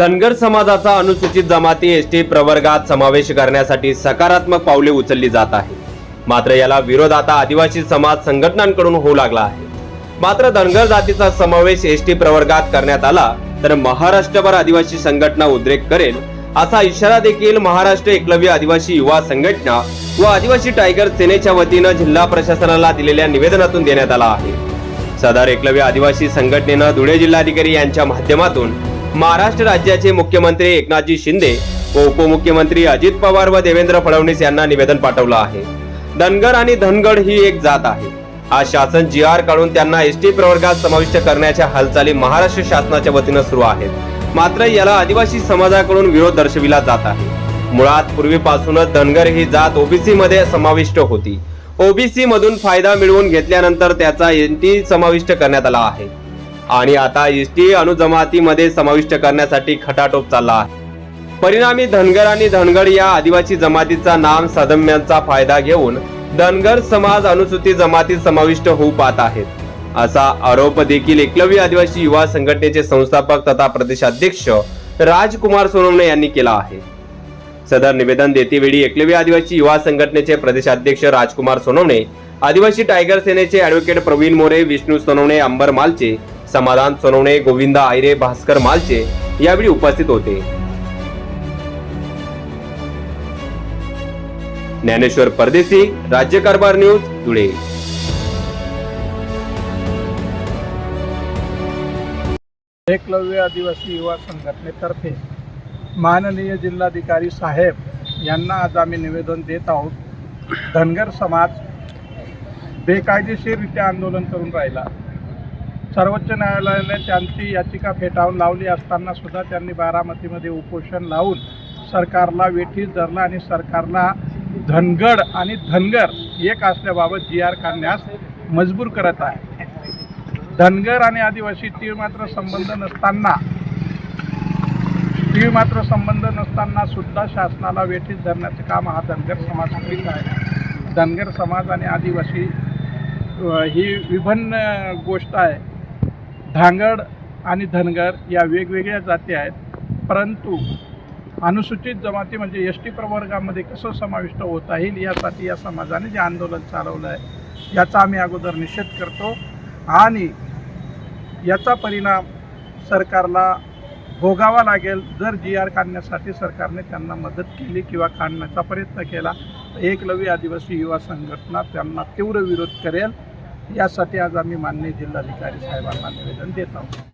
धनगर समाजाचा अनुसूचित जमाती एस टी प्रवर्गात समावेश करण्यासाठी सकारात्मक पावले उचलली जात आहे मात्र याला विरोध आता आदिवासी समाज संघटनांकडून होऊ लागला आहे. मात्र धनगर जातीचा समावेश एस टी प्रवर्गात करण्यात आला तर महाराष्ट्रभर आदिवासी संघटना उद्रेक करेल असा इशारा देखील महाराष्ट्र एकलव्य आदिवासी युवा संघटना व आदिवासी टायगर सेनेच्या वतीनं जिल्हा प्रशासनाला दिलेल्या निवेदनातून देण्यात आला आहे. सदर एकलव्य आदिवासी संघटनेनं धुळे जिल्हाधिकारी यांच्या माध्यमातून महाराष्ट्र राज्याचे मुख्यमंत्री एकनाथजी शिंदे व उपमुख्यमंत्री अजित पवार व देवेंद्र फडणवीस यांना निवेदन पाठवलं आहे. धनगर आणि धनगड ही एक जात आहे. आज शासन जी आर काढून त्यांना एस टी प्रवर्गात समाविष्ट करण्याच्या हालचाली महाराष्ट्र शासनाच्या वतीनं सुरू आहेत. मात्र याला आदिवासी समाजाकडून विरोध दर्शविला जात आहे. मुळात पूर्वीपासूनच धनगर ही जात ओबीसी मध्ये समाविष्ट होती. ओबीसी मधून फायदा मिळवून घेतल्यानंतर त्याचा एनटी समाविष्ट करण्यात आला आहे. आणि आता एस टी अनुजमातीमध्ये समाविष्ट करण्यासाठी खटाटोप चालला आहे. परिणामी धनगर आणि धनगड या आदिवासी जमातीचा नाम सदम्यांचा फायदा घेऊन धनगर समाज अनुसूचित जमातीत समाविष्ट होऊ पाहत आहेत. असा आरोप देखील एकलव्य आदिवासी युवा संघटनेचे संस्थापक तथा प्रदेशाध्यक्ष राजकुमार सोनवणे यांनी केला आहे. सदर निवेदन देतेवेळी एकलव्य आदिवासी युवा संघटनेचे प्रदेशाध्यक्ष राजकुमार सोनवणे आदिवासी टायगर सेनेचे ऍडव्होकेट प्रवीण मोरे विष्णू सोनवणे अंबर मालचे समाधान सोनवणे गोविंदा आयरे भास्कर मालचे यावेळी उपस्थित होते. ज्ञानेश्वर परदेशी राज्य कारभार न्यूज धुळे. एकलव्य आदिवासी युवा संघटनेतर्फे माननीय जिल्हाधिकारी साहेब यांना आज आम्ही निवेदन देत आहोत. धनगर समाज बेकायदेशीररित्या आंदोलन करून राहिला. सर्वोच्च न्यायालयाने त्यांची याचिका फेटाळून लावली असताना सुद्धा त्यांनी बारामतीमध्ये उपोषण लावून सरकारला वेठीस धरला आणि सरकारला धनगड आणि धनगर एक असल्याबाबत जी आर काढण्यास मजबूर करत आहे. धनगर आणि आदिवासी तीळ मात्र संबंध नसताना टीव्ही मात्र संबंध नसताना सुद्धा शासनाला वेठीस धरण्याचं काम हा धनगर समाज करीत आहे. धनगर समाज आणि आदिवासी ही विभिन्न गोष्ट आहे. धांगड आणि धनगर या वेगवेगळ्या जाती आहेत. परंतु अनुसूचित जमाती म्हणजे एस टी प्रवर्गामध्ये कसं समाविष्ट होता येईल यासाठी या समाजाने जे आंदोलन चालवलं आहे याचा आम्ही अगोदर निषेध करतो. आणि याचा परिणाम सरकारला भोगावा लागेल. जर जी आर काढण्यासाठी सरकारने त्यांना मदत केली किंवा काढण्याचा प्रयत्न केला तर एकलव्य आदिवासी युवा संघटना त्यांना तीव्र विरोध करेल. यासाठी आज आम्ही माननीय जिल्हाधिकारी साहेबांना निवेदन देत आहोत.